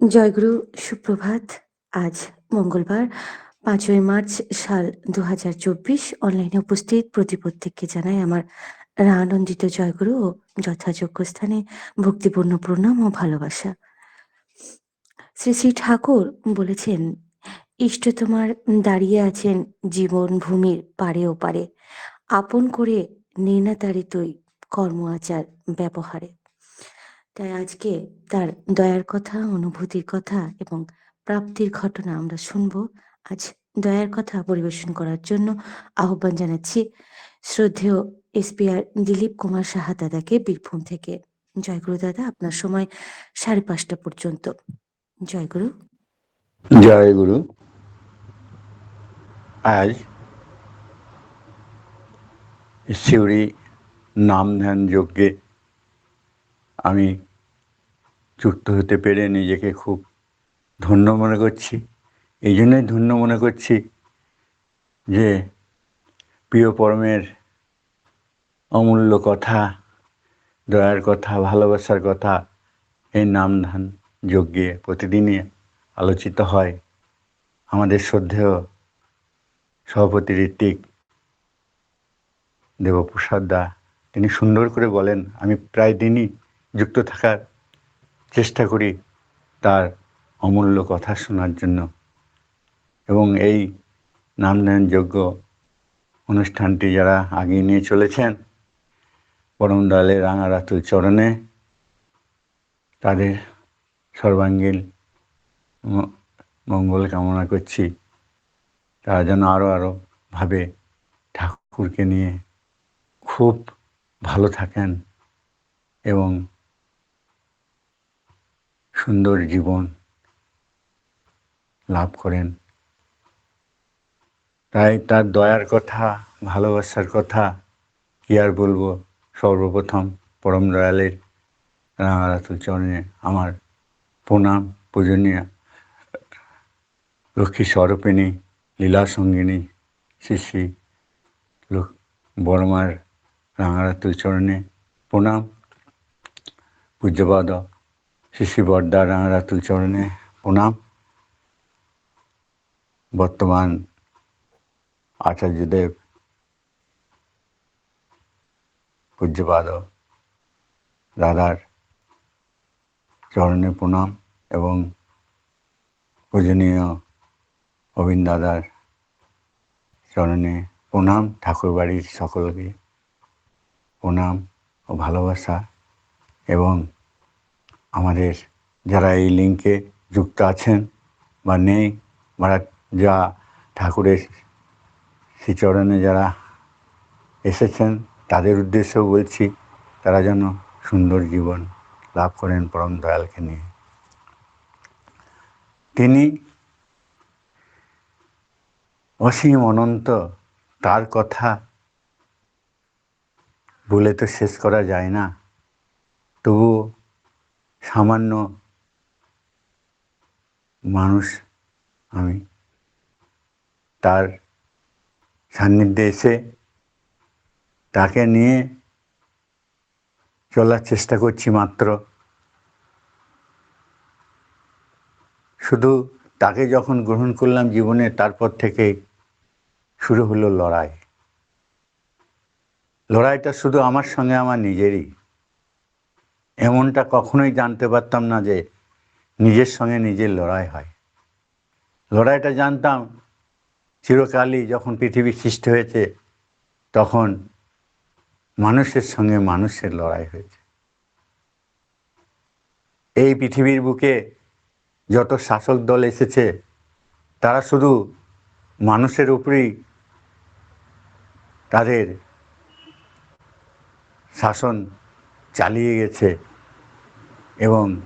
জয়গুরু সুপ্রভাত। আজ মঙ্গলবার, পাঁচই মার্চ সাল দু হাজার চব্বিশ অনলাইনে উপস্থিত প্রতি প্রত্যেককে জানাই আমার আনন্দিত জয়গুরু ও যথাযোগ্য স্থানে ভক্তিপূর্ণ প্রণাম ও ভালোবাসা। শ্রী শ্রী ঠাকুর বলেছেন, ইষ্ট তোমার দাঁড়িয়ে আছেন জীবন ভূমির পারে ও পারে। আপন করে নির্ণাতারিতই কর্ম আচার ব্যবহারে। তাই আজকে তার দয়ার কথা, অনুভূতির কথা এবং প্রাপ্তির ঘটনা আমরা শুনব। আজ দয়ার কথা পরিবেশন করার জন্য আহ্বান জানাচ্ছি শ্রদ্ধেয় এসপিআর দিলীপ কুমার সাহা দাদাকে বীরভূম থেকে। জয়গুরু দাদা, আপনার সময় সাড়ে পাঁচটা পর্যন্ত। জয়গুরু জয় গুরু। আজ শিউরি নাম ধ্যান যজ্ঞে আমি যুক্ত হতে পেরে নিজেকে খুব ধন্য মনে করছি। এই জন্যই ধন্য মনে করছি যে প্রিয় পরমের অমূল্য কথা, দয়ার কথা, ভালোবাসার কথা, এই নাম ধান যজ্ঞে প্রতিদিনই আলোচিত হয়। আমাদের শ্রদ্ধেয় সভাপতি ঋত্বিক দেবপ্রসাদ দা, তিনি সুন্দর করে বলেন, আমি প্রায় দিনই যুক্ত থাকার চেষ্টা করি তার অমূল্য কথা শোনার জন্য। এবং এই নামদান যোগ্য অনুষ্ঠানটি যারা আগিয়ে নিয়ে চলেছেন পরম দয়ালে রাঙারাতুল চরণে, তাদের সর্বাঙ্গীন মঙ্গল কামনা করছি। তারা যেন আরও আরও ভাবে ঠাকুরকে নিয়ে খুব ভালো থাকেন এবং সুন্দর জীবন লাভ করেন। তাই তার দয়ার কথা, ভালোবাসার কথা কি আর বলব? সর্বপ্রথম পরম দয়ালের রাঙারাতুল চরণে আমার প্রণাম পূজনীয় লক্ষ্মী স্বরূপিণী, লীলা সঙ্গিনী শ্রী শ্রী বর্মার রাঙারাতুল চরণে প্রণাম। পূজ্যপাদ শ্রী বর্দা, রাঙারাতুল চরণে প্রণাম। বর্তমান আচার্যদেব পূজ্যপাদ দাদার চরণে প্রণাম এবং পূজনীয় গোবিন্দ দাদার চরণে প্রণাম। ঠাকুরবাড়ির সকলকে প্রণাম ও ভালোবাসা এবং আমাদের যারা এই লিঙ্কে যুক্ত আছেন বা নেই বা যা ঠাকুরের শ্রীচরণে যারা এসেছেন, তাদের উদ্দেশ্যেও বলছি, তারা যেন সুন্দর জীবন লাভ করেন পরম দয়ালকে নিয়ে। তিনি অসীম অনন্ত, তার কথা বলে তো শেষ করা যায় না। তবু সামান্য মানুষ আমি। তার সান্নিধ্যে এসে তাকে নিয়ে চলার চেষ্টা করছি মাত্র। শুধু তাকে যখন গ্রহণ করলাম জীবনে, তারপর থেকে শুরু হলো লড়াই। লড়াইটা শুধু আমার সঙ্গে, আমার নিজেরই। এমনটা কখনোই জানতে পারতাম না যে নিজের সঙ্গে নিজের লড়াই হয়। লড়াইটা জানতাম চিরকালই যখন পৃথিবী সৃষ্টি হয়েছে, তখন মানুষের সঙ্গে মানুষের লড়াই হয়েছে। এই পৃথিবীর বুকে যত শাসক দল এসেছে, তারা শুধু মানুষের উপরেই তাদের শাসন চালিয়ে গেছে। এবং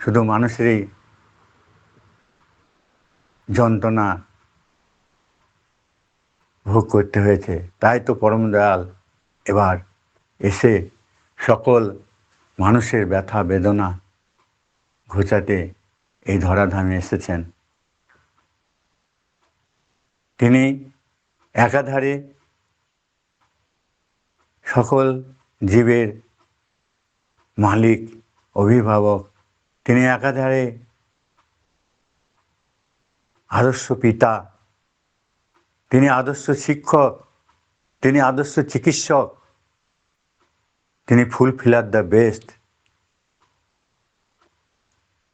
শুধু মানুষেরই যন্ত্রণা ভোগ করতে হয়েছে, তাই তো পরম দয়াল এবার এসে সকল মানুষের ব্যথা, বেদনা ঘোচাতে এই ধরাধামে এসেছেন। তিনি একাধারে সকল জীবের মালিক, অভিভাবক, তিনি একাধারে আদর্শ পিতা, তিনি আদর্শ শিক্ষক, তিনি আদর্শ চিকিৎসক, তিনি ফুলফিলার দ্য বেস্ট।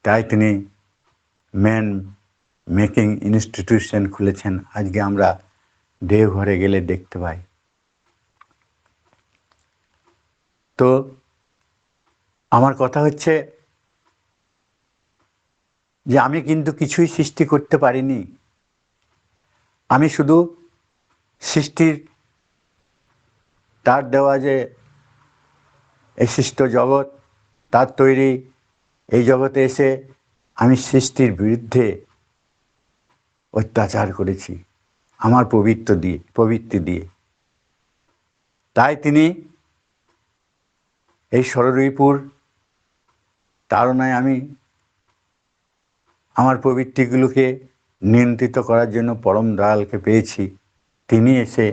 তাই তিনি ম্যান মেকিং ইনস্টিটিউশন খুলেছেন। আজকে আমরা দেওঘরে গেলে দেখতে পাই। তো আমার কথা হচ্ছে যে আমি কিন্তু কিছুই সৃষ্টি করতে পারিনি। আমি শুধু সৃষ্টির তার দেওয়া যে এই সৃষ্ট জগৎ, তার তৈরি এই জগতে এসে আমি সৃষ্টির বিরুদ্ধে অত্যাচার করেছি, আমার পবিত্র দিয়ে পবিত্র দিয়ে। তাই তিনি এই ষড়রিপুর তাড়নায় আমি আমার প্রবৃত্তিগুলোকে নিয়ন্ত্রিত করার জন্য পরম দয়ালকে পেয়েছি। তিনি এসে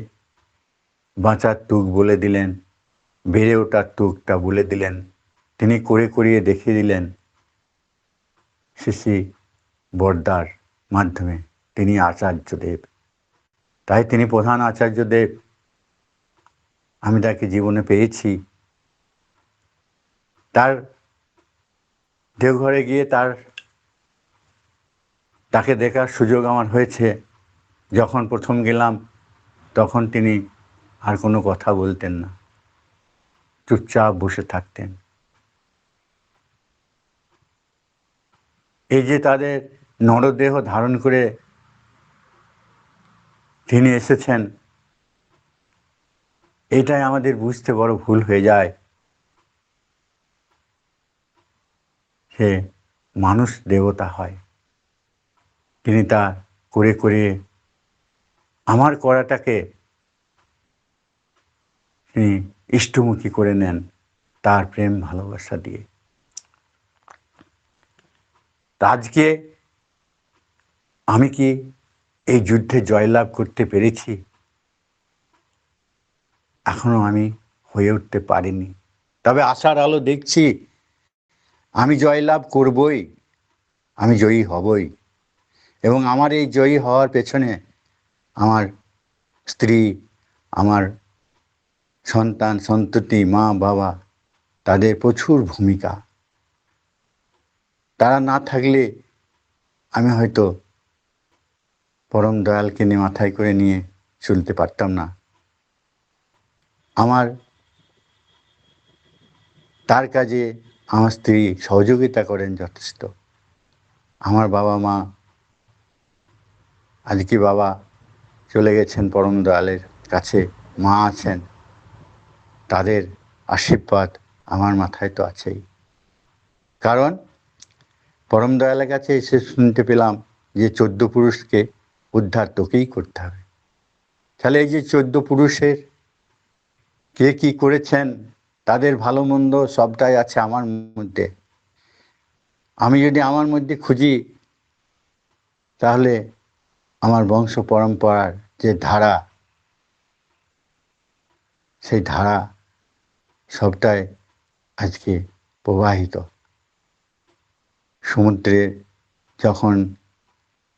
বাঁচার তুক বলে দিলেন, বেড়ে ওঠার তুকটা বলে দিলেন, তিনি করে করিয়ে দেখিয়ে দিলেন শ্রী বর্দার মাধ্যমে। তিনি আচার্যদেব। তাই তিনি প্রধান আচার্যদেব। আমি তাকে জীবনে পেয়েছি। তার দেওঘরে গিয়ে তার, তাকে দেখার সুযোগ আমার হয়েছে। যখন প্রথম গেলাম, তখন তিনি আর কোনো কথা বলতেন না। চুপচাপ বসে থাকতেন। এই যে তাদের নরদেহ ধারণ করে তিনি এসেছেন, এটাই আমাদের বুঝতে বড় ভুল হয়ে যায়। সে মানুষ দেবতা হয়। তিনি তা করে করে আমার করাটাকে তিনি ইষ্টমুখী করে নেন তার প্রেম ভালোবাসা দিয়ে। আজকে আমি কি এই যুদ্ধে জয়লাভ করতে পেরেছি? এখনও আমি হয়ে উঠতে পারিনি। তবে আশার আলো দেখছি আমি জয়লাভ করবই, আমি জয়ী হবই। এবং আমার এই জয়ী হওয়ার পেছনে আমার স্ত্রী, আমার সন্তান, সন্ততি, মা, বাবা, তাদের প্রচুর ভূমিকা। তারা না থাকলে আমি হয়তো পরম দয়ালকে নিয়ে মাথায় করে নিয়ে চলতে পারতাম না। আমার তার কাজে আমার স্ত্রী সহযোগিতা করেন যথেষ্ট। আমার বাবা মা আজকে বাবা চলে গেছেন পরম দয়ালের কাছে, মা আছেন। তাদের আশীর্বাদ আমার মাথায় তো আছেই। কারণ পরম দয়ালের কাছে এসে শুনতে পেলাম যে চোদ্দ পুরুষকে উদ্ধার তোকেই করতে হবে। তাহলে এই যে চোদ্দ পুরুষের কে কি করেছেন তাদের ভালো মন্দ সবটাই আছে আমার মধ্যে। আমি যদি আমার মধ্যে খুঁজি, তাহলে আমার বংশ পরম্পরার যে ধারা, সেই ধারা সবটাই আজকে প্রবাহিত। সমুদ্রে যখন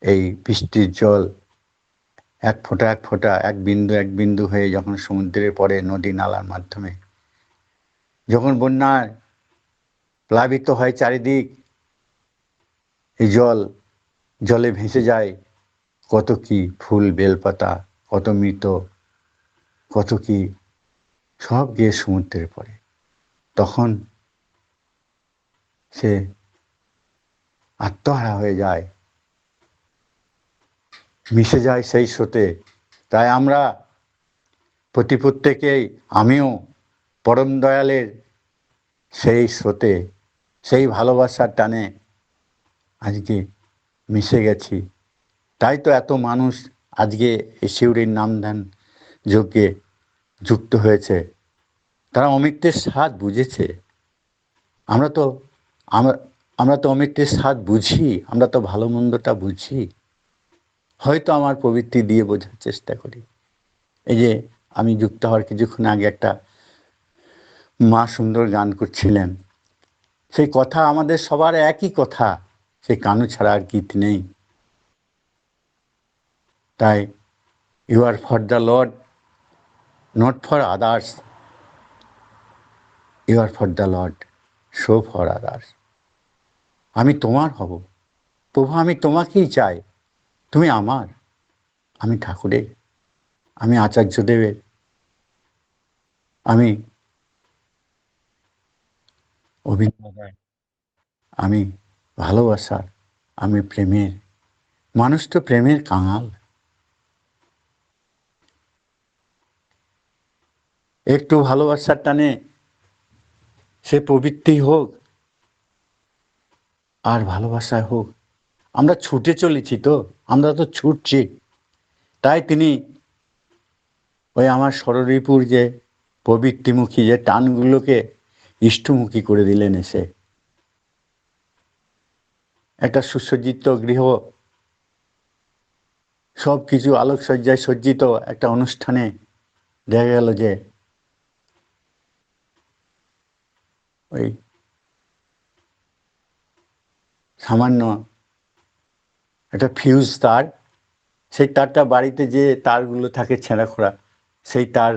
এই বৃষ্টির জল এক ফোঁটা এক ফোঁটা, এক বিন্দু এক বিন্দু হয়ে যখন সমুদ্রে পড়ে নদী নালার মাধ্যমে যখন প্লাবিত হয় চারিদিক, এই জল, জলে ভেসে যায়, কত কি ফুল, বেলপাতা, কত মৃত, কত কি সব গিয়ে সমুদ্রে পড়ে তখন সে আত্মহারা হয়ে যায়, মিশে যায় সেই স্রোতে। তাই আমরা প্রতি প্রত্যেকেই, আমিও পরম দয়ালের সেই স্রোতে, সেই ভালোবাসার টানে আজকে মিশে গেছি। তাই তো এত মানুষ আজকে এই শিউরির নাম ধ্যান যজ্ঞে যুক্ত হয়েছে। তারা অমৃতের স্বাদ বুঝেছে। আমরা তো, আমরা আমরা তো অমৃতের স্বাদ বুঝি, আমরা তো ভালো মন্দটা বুঝি। হয়তো আমার প্রবৃত্তি দিয়ে বোঝার চেষ্টা করি। এই যে আমি যুক্ত হওয়ার কিছুক্ষণ আগে একটা মা সুন্দর গান করছিলেন। সেই কথা আমাদের সবার একই কথা, সেই কানু ছাড়া আর গীত নেই। তাই you are for the lord not for others you are for the lord show for others আমি তোমার হব, প্রভু আমি তোমাকেই চাই, তুমি আমার। আমি ঠাকুরের, আমি আচার্যদেবের আমি অভিনয়, আমি ভালোবাসার আমি প্রেমের, মানুষ তো প্রেমের কাঙাল। একটু ভালোবাসার টানে সে প্রবৃত্তি হোক, আর ভালোবাসায় হোক, আমরা ছুটে চলেছি তো, আমরা তো ছুটছি। তাই তিনি ওই আমার সররিপুর যে প্রবৃত্তিমুখী যে টানগুলোকে ইষ্টমুখী করে দিলেন এসে। একটা সুসজ্জিত গৃহ সব কিছু আলোকসজ্জায় সজ্জিত একটা অনুষ্ঠানে দেখা গেল যে ওই সামান্য একটা ফিউজ তার, সেই তারটা বাড়িতে যে তারগুলো থাকে ছেঁড়া খোড়া সেই তার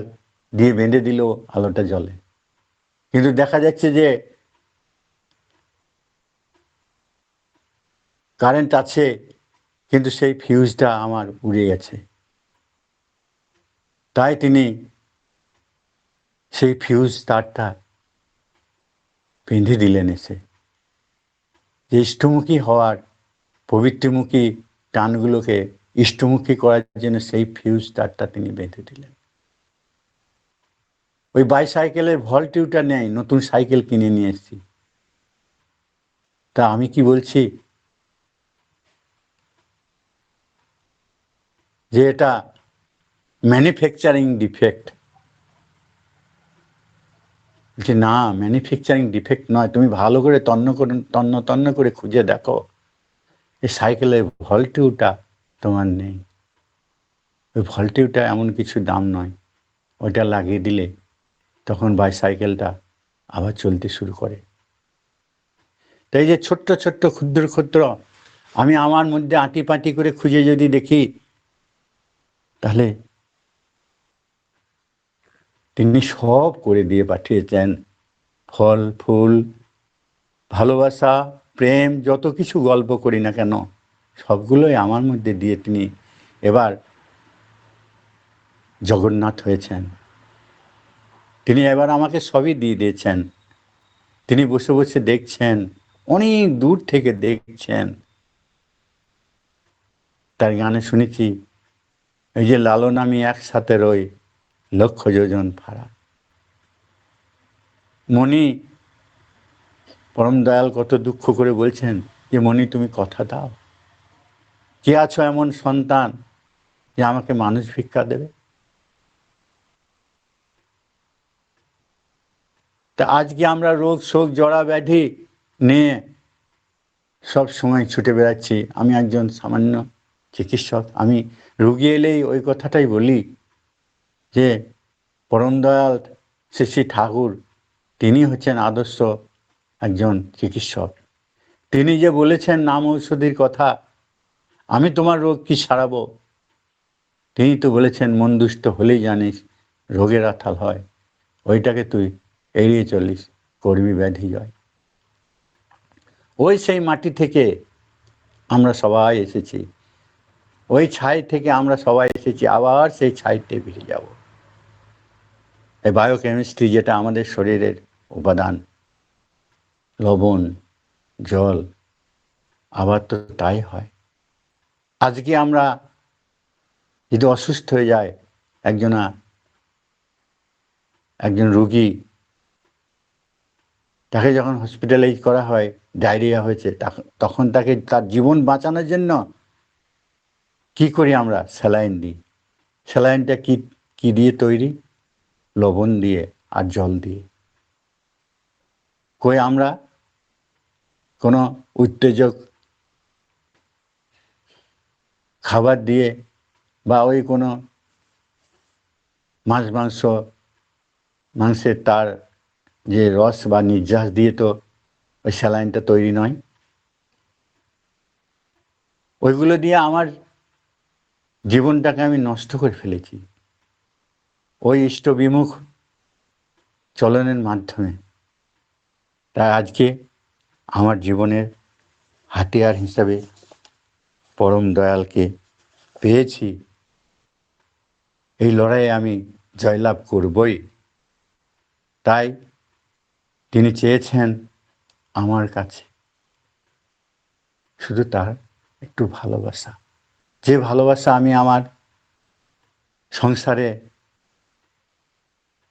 দিয়ে বেঁধে দিলেও আলোটা জ্বলে কিন্তু দেখা যাচ্ছে যে কারেন্ট আছে, কিন্তু সেই ফিউজটা আমার উড়ে গেছে। তাই তিনি সেই ফিউজ তারটা বেঁধে দিলেন এসে। যে ইষ্টমুখী হওয়ার, পবিত্রমুখী টানগুলোকে ইষ্টমুখী করার জন্য সেই ফিউজ তারটা তিনি বেঁধে দিলেন। ওই বাইসাইকেলের ভলটিউটা নেই, নতুন সাইকেল কিনে নিয়ে এসেছি। তা আমি কি বলছি? যে এটা ম্যানুফ্যাকচারিং ডিফেক্ট যে না ম্যানুফ্যাকচারিং ডিফেক্ট নয়, তুমি ভালো করে তন্ন করে, তন্ন তন্ন করে খুঁজে দেখো। এই সাইকেলের ভলটিউটা তোমার নেই। ওই ভলটিউটা এমন কিছু দাম নয়। ওইটা লাগিয়ে দিলে তখন বাইসাইকেলটা আবার চলতে শুরু করে। তাই যে ছোট্ট ছোট্ট, ক্ষুদ্র ক্ষুদ্র, আমি আমার মধ্যে আঁটিপাঁটি করে খুঁজে যদি দেখি, তাহলে তিনি সব করে দিয়ে পাঠিয়েছেন। ফল, ফুল, ভালোবাসা, প্রেম, যত কিছু গল্প করি না কেন, সবগুলোই আমার মধ্যে দিয়ে তিনি এবার জগন্নাথ হয়েছেন। তিনি এবার আমাকে সবই দিয়ে দিয়েছেন। তিনি বসে বসে দেখছেন, অনেক দূর থেকে দেখছেন। তার গানে শুনেছি, এই যে লালন আমি একসাথে রই, লক্ষ যোজন ফাড়া মণি পরম দয়াল কত দুঃখ করে বলছেন যে, মণি, তুমি কথা দাও। কে আছো এমন সন্তান যে আমাকে মানুষ ভিক্ষা দেবে? তা আজকে আমরা রোগ শোক জড়া ব্যাধি নিয়ে সব সময় ছুটে বেড়াচ্ছি। আমি একজন সামান্য চিকিৎসক। আমি রুগী এলেই ওই কথাটাই বলি যে পরম দয়াল শ্রী শ্রী ঠাকুর, তিনি হচ্ছেন আদর্শ একজন চিকিৎসক। তিনি যে বলেছেন নাম ঔষধির কথা, আমি তোমার রোগ কি সারাবো? তিনি তো বলেছেন, মন দুষ্ট হলেই জানিস, রোগের আথাল হয়। ওইটাকে তুই এড়িয়ে চলিস করবি ব্যাধি জয় ওই সেই মাটি থেকে আমরা সবাই এসেছি। ওই ছাই থেকে আমরা সবাই এসেছি, আবার সেই ছাইতে ফিরে যাব। এই বায়োকেমিস্ট্রি যেটা আমাদের শরীরের উপাদান, লবণ, জল, আবার তো তাই হয়। আজকে আমরা যদি অসুস্থ হয়ে যায়, একজনা, একজন রুগী তাকে যখন হসপিটালাইজ করা হয় ডায়রিয়া হয়েছে তখন তাকে তার জীবন বাঁচানোর জন্য কি করি আমরা? স্যালাইন দিই। স্যালাইনটা কি কি দিয়ে তৈরি? লবণ দিয়ে আর জল দিয়ে। কই আমরা কোনো উত্তেজক খাবার দিয়ে বা ওই কোনো মাছ মাংস, মাংসের তার যে রস বা নির্যাস দিয়ে তো ওই স্যালাইনটা তৈরি নয়। ওইগুলো দিয়ে আমার জীবনটাকে আমি নষ্ট করে ফেলেছি। ওই ইষ্টবিমুখ চলনের মাধ্যমে। তাই আজকে আমার জীবনের হাতিয়ার হিসাবে পরম দয়ালকে পেয়েছি। এই লড়াইয়ে আমি জয়লাভ করবই। তাই তিনি চেয়েছেন আমার কাছে। শুধু তার একটু ভালোবাসা। যে ভালোবাসা আমি আমার সংসারে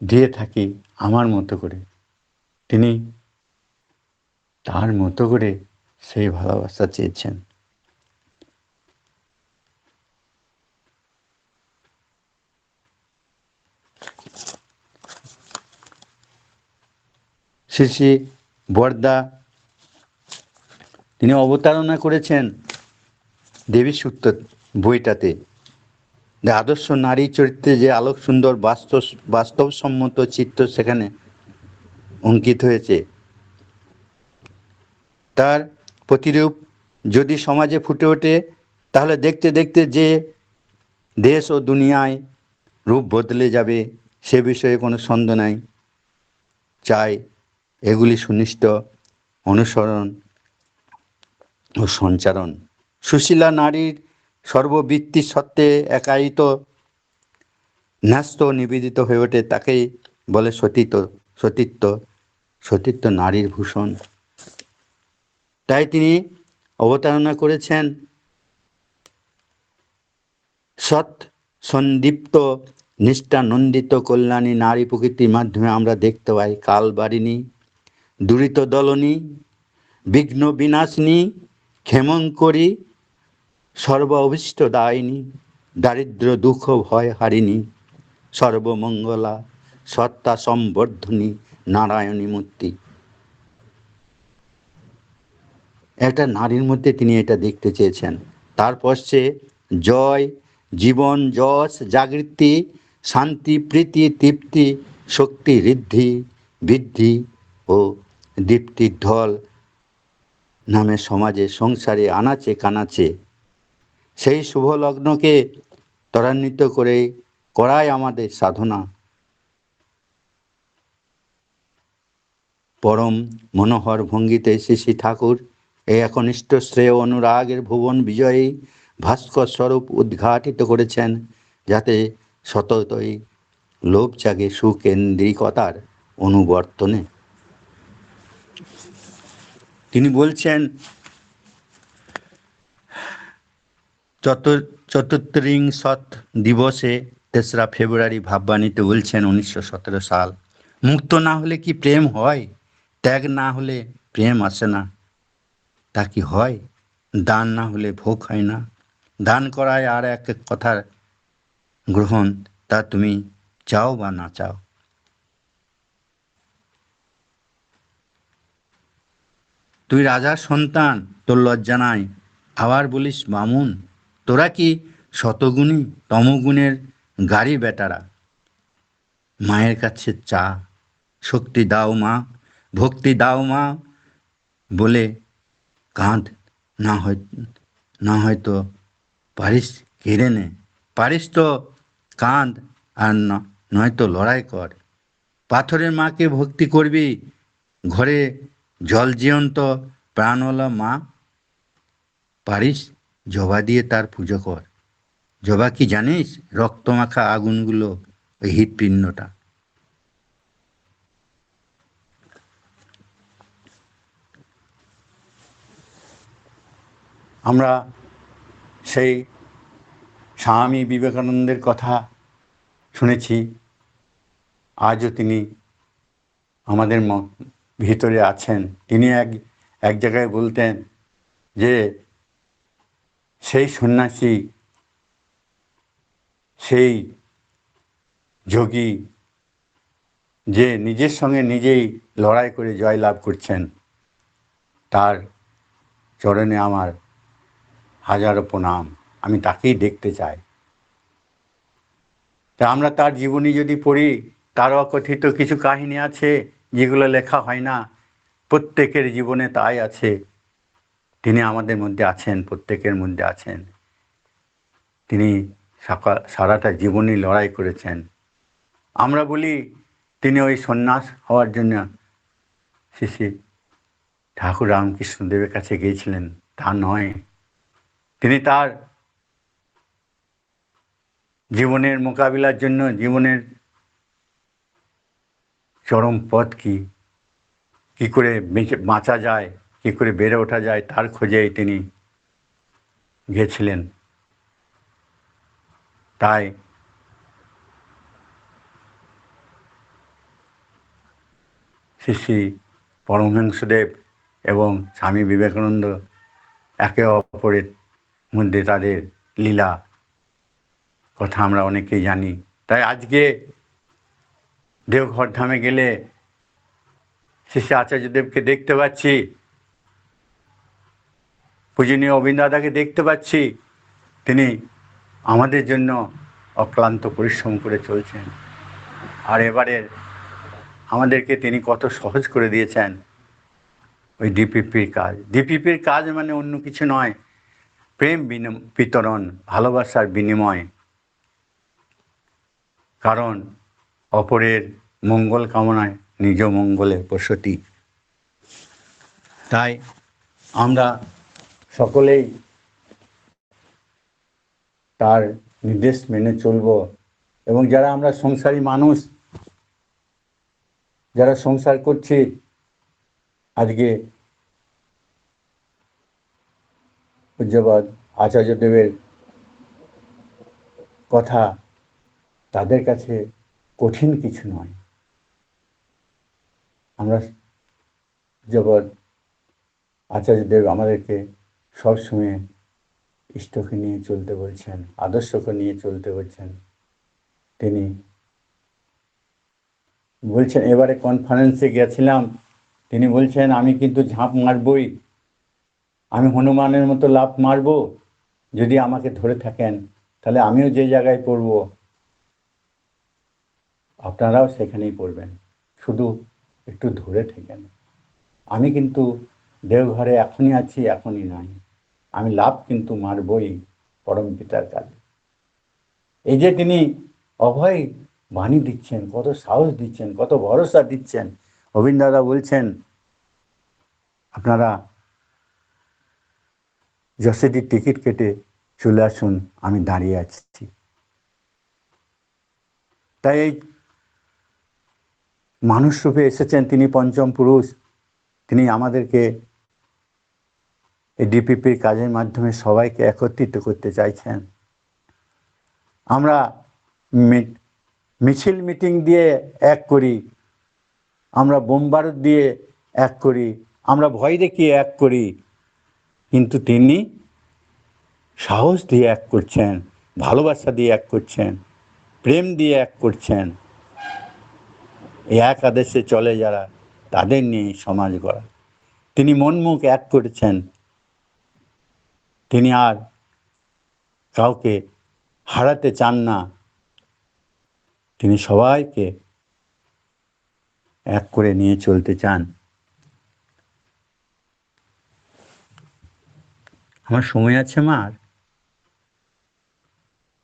দিয়ে থাকি আমার মতো করে, তিনি তার মতো করে সেই ভালোবাসা চেয়েছেন। শ্রী বর্দা, তিনি অবতারণা করেছেন দেবী সূত্র বইটাতে। আদর্শ নারী চরিত্রে যে আলোক সুন্দর বাস্তব, বাস্তবসম্মত চিত্র সেখানে অঙ্কিত হয়েছে। তার প্রতিরূপ যদি সমাজে ফুটে ওঠে, তাহলে দেখতে দেখতে যে দেশ ও দুনিয়ায় রূপ বদলে যাবে, সে বিষয়ে কোনো সন্দেহ নাই। চাই এগুলি সুনিষ্ট, অনুসরণ ও সঞ্চারণ। সুশীলা নারীর সর্ববৃত্তি সত্ত্বে একায়িত, ন্যস্ত নিবেদিত হয়ে ওঠে। তাকেই বলে সতীত্ব সতীত্ব সতীত্ব নারীর ভূষণ। তাই তিনি অবতারণা করেছেন সৎ, সন্দীপ্ত, নিষ্ঠানন্দিত কল্যাণী নারী প্রকৃতির মাধ্যমে। আমরা দেখতে পাই কালবারিণী দুরিত দলনী, বিঘ্ন বিনাশিনী ক্ষেমঙ্করী সর্ব অভিষ্ট দায়িনী, দারিদ্র দুঃখ ভয় হারিণী সর্বমঙ্গলা সত্তা সম্বর্ধনী, নারায়ণী মূর্তি। একটা নারীর মধ্যে তিনি এটা দেখতে চেয়েছেন। তারপর সে জয়, জীবন, যশ, জাগৃতি, শান্তি, প্রীতি, তৃপ্তি, শক্তি, ঋদ্ধি, বৃদ্ধি ও দীপ্তির ঢল নামে সমাজে, সংসারে আনাচে কানাচে। সেই শুভ লগ্নকে ত্বরান্বিত করে করাই আমাদের সাধনা। পরম মনোহর ভঙ্গিতে শ্রী শ্রী ঠাকুর, এই একনিষ্ঠ শ্রেয় অনুরাগের ভুবন বিজয়ী ভাস্কর স্বরূপ উদ্ঘাটিত করেছেন যাতে সততই লোভ জাগে সুকেন্দ্রিকতার অনুবর্তনে। তিনি বলছেন চত চতুর্থিংশত দিবসে তেসরা ফেব্রুয়ারি ভাববাণীতে বলছেন উনিশশো সতেরো সাল, মুক্ত না হলে কি প্রেম হয়? ত্যাগ না হলে প্রেম আসে না। তা কি হয়? দান না হলে ভোগ হয় না। দান করায় আর এক এক কথার গ্রহণ, তা তুমি চাও বা না চাও? তুই রাজার সন্তান, তোর লজ্জা নাই। আবার বলিস বামুন তোরা কি শতগুণী তমগুণের গাড়ি বেটারা? মায়ের কাছে চা, শক্তি দাও মা, ভক্তি দাও মা। বলে কাঁধ না হয়, না হয়তো পারিস কেড়ে নে। পারিস তো কাঁধ আর নয়তো লড়াই কর। পাথরের মাকে ভক্তি করবি, ঘরে জল জীবন্ত প্রাণওয়ালা মা, পারিস জবা দিয়ে তার পুজো কর। জবা কি জানিস রক্তমাখা আগুনগুলো ওই হৃৎপিণ্ডটা? আমরা সেই স্বামী বিবেকানন্দের কথা শুনেছি। আজও তিনি আমাদের ভিতরে আছেন। তিনি এক এক জায়গায় বলতেন যে, সেই সন্ন্যাসী, সেই যোগী, যে নিজের সঙ্গে নিজেই লড়াই করে জয় লাভ করছেন, তার চরণে আমার হাজারো প্রণাম। আমি তাকেই দেখতে চাই। তা আমরা তার জীবনী যদি পড়ি তার অকথিত কিছু কাহিনী আছে। যেগুলো লেখা হয় না, প্রত্যেকের জীবনে তাই আছে। তিনি আমাদের মধ্যে আছেন, প্রত্যেকের মধ্যে আছেন। তিনি সারাটা জীবনই লড়াই করেছেন। আমরা বলি, তিনি ওই সন্ন্যাস হওয়ার জন্য শ্রী ঠাকুর রামকৃষ্ণদেবের কাছে গিয়েছিলেন। তা নয়। তিনি তার জীবনের মোকাবিলার জন্য, জীবনের চরম পথ কি? কি করে বেঁচে বাঁচা যায়? কি করে বেড়ে ওঠা যায়? তার খোঁজেই তিনি গেছিলেন। তাই শ্রী শ্রী পরমহংসদেব এবং স্বামী বিবেকানন্দ একে অপরের মধ্যে তাদের লীলা কথা আমরা অনেকেই জানি। তাই আজকে দেওঘর ধামে গেলে শ্রী আচার্যদেবকে দেখতে পাচ্ছি। পূজনীয় অবিন্দাদাকে দেখতে পাচ্ছি। তিনি আমাদের জন্য অক্লান্ত পরিশ্রম করে চলছেন। আর এবারের আমাদেরকে তিনি কত সহজ করে দিয়েছেন ওই ডিপিপির কাজ। ডিপিপির কাজ মানে অন্য কিছু নয়, প্রেম বিতরণ, ভালোবাসার বিনিময়। কারণ অপরের মঙ্গল কামনায় নিজ মঙ্গলে বসতি। তাই আমরা সকলেই তার নির্দেশ মেনে চলব এবং যারা আমরা সংসারী মানুষ, যারা সংসার করছি, আজকে পূজ্যবাদ আচার্যদেবের কথা তাদের কাছে কঠিন কিছু নয়। জগৎ আচার্যদেব আমাদেরকে সবসময় ইষ্টকে নিয়ে চলতে বলছেন, আদর্শকে নিয়ে চলতে বলছেন। তিনি বলছেন, এবারে কনফারেন্সে গেছিলাম। তিনি বলছেন, আমি কিন্তু ঝাঁপ মারবই। আমি হনুমানের মতো লাভ মারব। যদি আমাকে ধরে থাকেন, তাহলে আমিও যে জায়গায় পড়ব। আপনারাও সেখানেই পড়বেন। শুধু একটু ধরে থাকেন আমি কিন্তু দেওঘরে এখনই আছি, এখনই নাই। আমি লাভ কিন্তু মারবই পরম পিতার কাছে এই যে তিনি অভয় বাণী দিচ্ছেন, কত সাহস দিচ্ছেন, কত ভরসা দিচ্ছেন। অবিন দাদা বলছেন, আপনারা যশোটির টিকিট কেটে চলে আসুন, আমি দাঁড়িয়ে আছি। তাই এই মানুষ রূপে এসেছেন তিনি পঞ্চম পুরুষ। তিনি আমাদেরকে এই ডিপিপির কাজের মাধ্যমে সবাইকে একত্রিত করতে চাইছেন। আমরা মিছিল মিটিং দিয়ে এক করি, আমরা বোমবারুদ দিয়ে এক করি, আমরা ভয় দেখিয়ে এক করি, কিন্তু তিনি সাহস দিয়ে এক করছেন, ভালোবাসা দিয়ে এক করছেন, প্রেম দিয়ে এক করছেন। এক আদেশে চলে যারা তাদের নিয়ে সমাজ গড়া। তিনি মনমুখ এক করেছেন। তিনি আর কাউকে হারাতে চান না। তিনি সবাইকে এক করে নিয়ে চলতে চান। আমার সময় আছে মার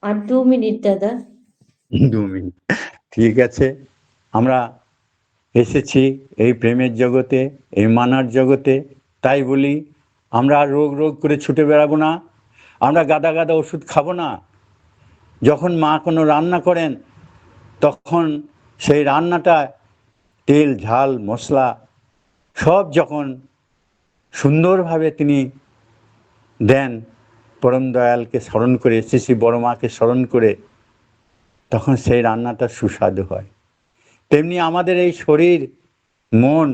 আর দু মিনিট দাদা। দু মিনিট। ঠিক আছে। আমরা এসেছি এই প্রেমের জগতে, এই মানার জগতে। তাই বলি, আমরা রোগ রোগ করে ছুটে বেড়াবো না। আমরা গাদা গাদা ওষুধ খাব না। যখন মা কোনো রান্না করেন, তখন সেই রান্নাটা তেল, ঝাল, মশলা সব যখন সুন্দরভাবে তিনি দেন, পরম দয়ালকে স্মরণ করে, শ্রী শ্রী বড় মাকে স্মরণ করে, তখন সেই রান্নাটা সুস্বাদু হয়। তেমনি আমাদের এই শরীর, মন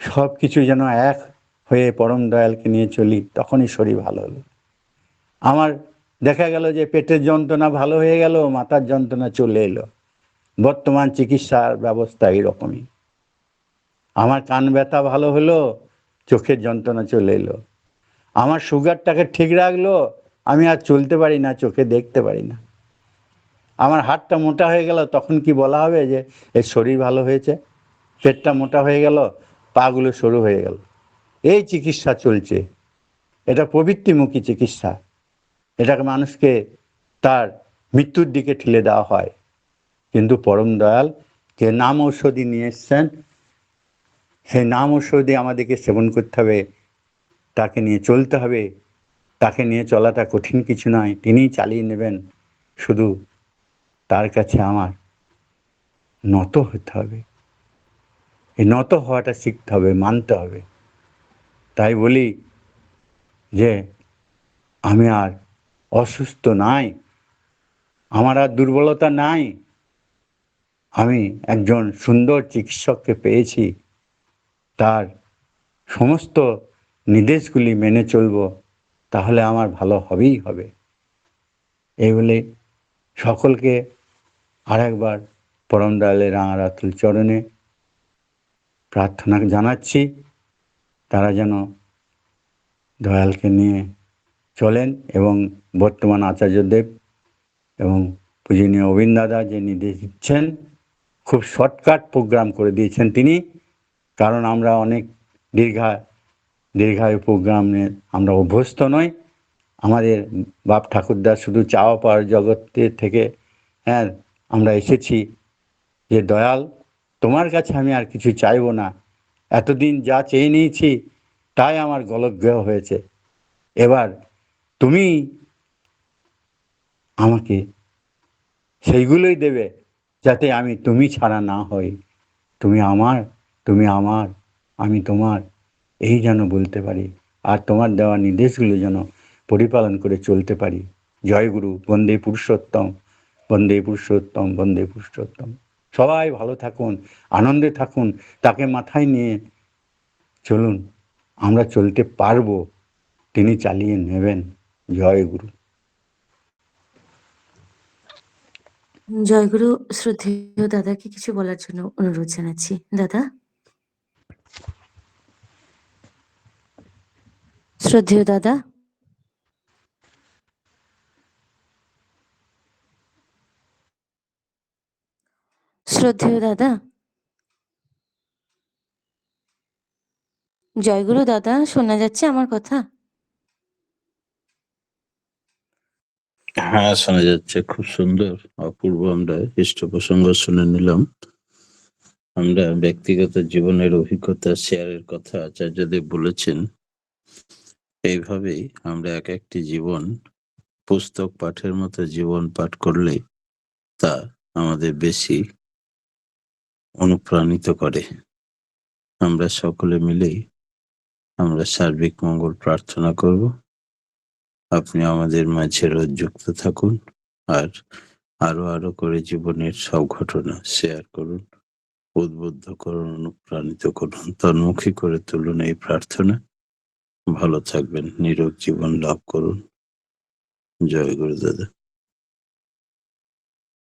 সব কিছু যেন এক হয়ে পরম দয়ালকে নিয়ে চলি, তখনই শরীর ভালো হলো। আমার দেখা গেল যে পেটের যন্ত্রণা ভালো হয়ে গেল, মাথার যন্ত্রণা চলে এলো। বর্তমান চিকিৎসার ব্যবস্থা এইরকমই আমার কান ব্যথা ভালো হলো, চোখের যন্ত্রণা চলে এলো। আমার সুগারটাকে ঠিক রাখল, আমি আর চলতে পারি না, চোখে দেখতে পারি না। আমার হাতটা মোটা হয়ে গেল, তখন কি বলা হবে যে এর শরীর ভালো হয়েছে? পেটটা মোটা হয়ে গেল, পাগুলো সরু হয়ে গেল। এই চিকিৎসা চলছে। এটা প্রবৃত্তিমুখী চিকিৎসা। এটাকে মানুষকে তার মৃত্যুর দিকে ঠেলে দেওয়া হয়। কিন্তু পরম দয়াল যে নাম ঔষধি নিয়ে এসছেন, সেই নাম ঔষধি আমাদেরকে সেবন করতে হবে, তাকে নিয়ে চলতে হবে। তাকে নিয়ে চলাটা কঠিন কিছু নয়, তিনিই চালিয়ে নেবেন। শুধু তার কাছে আমার নত হতে হবে। এই নত হওয়াটা শিখতে হবে, মানতে হবে। তাই বলি যে, আমি আর অসুস্থ নাই, আমার আর দুর্বলতা নাই। আমি একজন সুন্দর চিকিৎসককে পেয়েছি। তার সমস্ত নির্দেশগুলি মেনে চলব, তাহলে আমার ভালো হবেই হবে। এই বলে সকলকে আরেকবার পরম দয়ালের রাঙারাতুল চরণে প্রার্থনা জানাচ্ছি, তারা যেন দয়ালকে নিয়ে চলেন এবং বর্তমান আচার্যদেব এবং পূজনীয় অবিন দাদা যে নির্দেশ দিচ্ছেন, খুব শর্টকাট প্রোগ্রাম করে দিয়েছেন তিনি। কারণ আমরা অনেক দীর্ঘা, দীর্ঘায়ু প্রোগ্রামে আমরা অভ্যস্ত নই। আমাদের বাপ ঠাকুরদা শুধু চাওয়া পাওয়ার জগতের থেকে হ্যাঁ আমরা এসেছি যে দয়াল, তোমার কাছে আমি আর কিছু চাইব না। এতদিন যা চেয়ে নিয়েছি, তাই আমার গলগ্রহ হয়েছে। এবার তুমি আমাকে সেইগুলোই দেবে, যাতে আমি তুমি ছাড়া না হই। তুমি আমার তুমি আমার, আমি তোমার, এই যেন বলতে পারি। আর তোমার দেওয়া নির্দেশগুলো যেন পরিপালন করে চলতে পারি। জয় গুরু, বন্দে পুরুষোত্তম। বন্দে পুরুষোত্তম বন্দে পুরুষোত্তম। সবাই ভালো থাকুন, আনন্দে থাকুন, তাকে মাথায় নিয়ে চলুন। আমরা চলতে পারব, তিনি চালিয়ে নেবেন। জয় গুরু। জয়গুরু শ্রদ্ধেয় দাদাকে কিছু বলার জন্য অনুরোধ জানাচ্ছি। দাদা? শ্রদ্ধেয় দাদা? শ্রদ্ধেয় দাদা। জয়গুরু দাদা, শোনা যাচ্ছে আমার কথা? হ্যাঁ শোনা যাচ্ছে। খুব সুন্দর। অপূর্ব আমরা ইষ্ট প্রসঙ্গ শুনে নিলাম। আমরা ব্যক্তিগত জীবনের অভিজ্ঞতা, শেয়ারের কথা আচার্যদেব বলেছেন। এইভাবেই আমরা এক একটি জীবন, পুস্তক পাঠের মতো জীবন পাঠ করলে তা আমাদের বেশি অনুপ্রাণিত করে। আমরা সকলে মিলেই আমরা সার্বিক মঙ্গল প্রার্থনা করব। আপনি আমাদের মাঝে রোজ যুক্ত থাকুন আর আরও আরও করে জীবনের সব ঘটনা শেয়ার করুন, উদ্বুদ্ধ করুন, অনুপ্রাণিত করুন, তন্মুখী করে তুলুন এই প্রার্থনা। ভালো থাকবেন, নিরোগ জীবন লাভ করুন। জয় গুরু দাদা